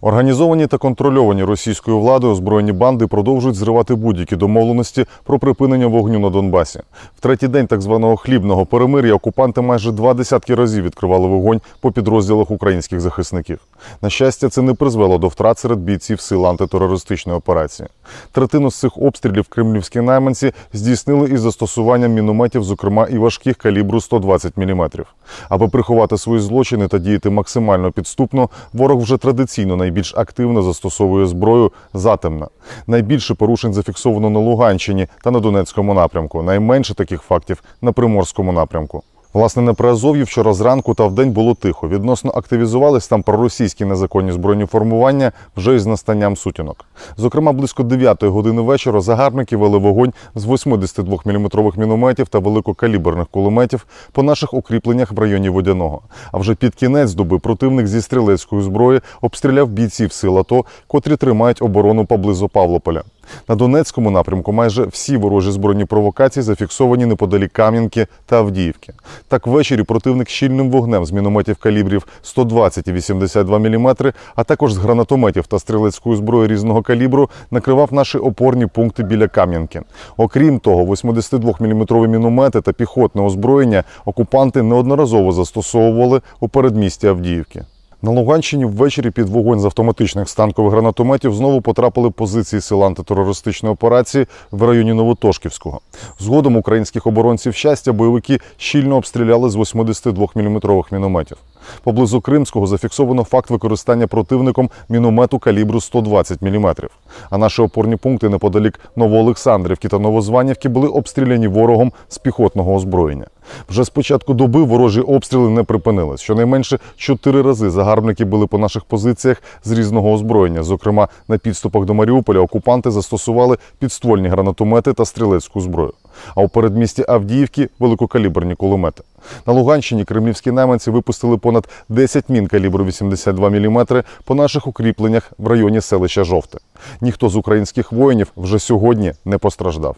Організовані та контрольовані російською владою озброєні банди продовжують зривати будь-які домовленості про припинення вогню на Донбасі. В третій день так званого хлібного перемир'я окупанти майже два десятки разів відкривали вогонь по підрозділах українських захисників. На щастя, це не призвело до втрат серед бійців сил антитерористичної операції. Третину з цих обстрілів кремлівські найманці здійснили із застосуванням мінометів, зокрема і важких калібру 120 мм. Аби приховати свої злочини та діяти максимально підступно, ворог вже традиційно найбільш активно застосовує зброю затемна. Найбільше порушень зафіксовано на Луганщині та на Донецькому напрямку. Найменше таких фактів на Приморському напрямку. Власне, на Приазов'ї вчора зранку та вдень було тихо. Відносно активізувались там проросійські незаконні збройні формування вже із настанням сутінок. Зокрема, близько 9 години вечора загарбники вели вогонь з 82-мм мінометів та великокаліберних кулеметів по наших укріпленнях в районі Водяного. А вже під кінець доби противник зі стрілецької зброї обстріляв бійців сил АТО, котрі тримають оборону поблизу Павлополя. На Донецькому напрямку майже всі ворожі збройні провокації зафіксовані неподалік Кам'янки та Авдіївки. Так ввечері противник щільним вогнем з мінометів калібрів 120 і 82 мм, а також з гранатометів та стрілецької зброї різного калібру накривав наші опорні пункти біля Кам'янки. Окрім того, 82-мм міномети та піхотне озброєння окупанти неодноразово застосовували у передмісті Авдіївки. На Луганщині ввечері під вогонь з автоматичних станкових гранатометів знову потрапили позиції сил антитерористичної операції в районі Новотошківського. Згодом українських оборонців щастя бойовики щільно обстріляли з 82-мм мінометів. Поблизу Кримського зафіксовано факт використання противником міномету калібру 120 мм. А наші опорні пункти неподалік Новоолександрівки та Новозванівки були обстріляні ворогом з піхотного озброєння. Вже з початку доби ворожі обстріли не припинились. Щонайменше чотири рази загарбники були по наших позиціях з різного озброєння. Зокрема, на підступах до Маріуполя окупанти застосували підствольні гранатомети та стрілецьку зброю. А у передмісті Авдіївки великокаліберні кулемети. На Луганщині кремлівські найманці випустили понад 10 мін калібру 82 мм по наших укріпленнях в районі селища Жовте. Ніхто з українських воїнів вже сьогодні не постраждав.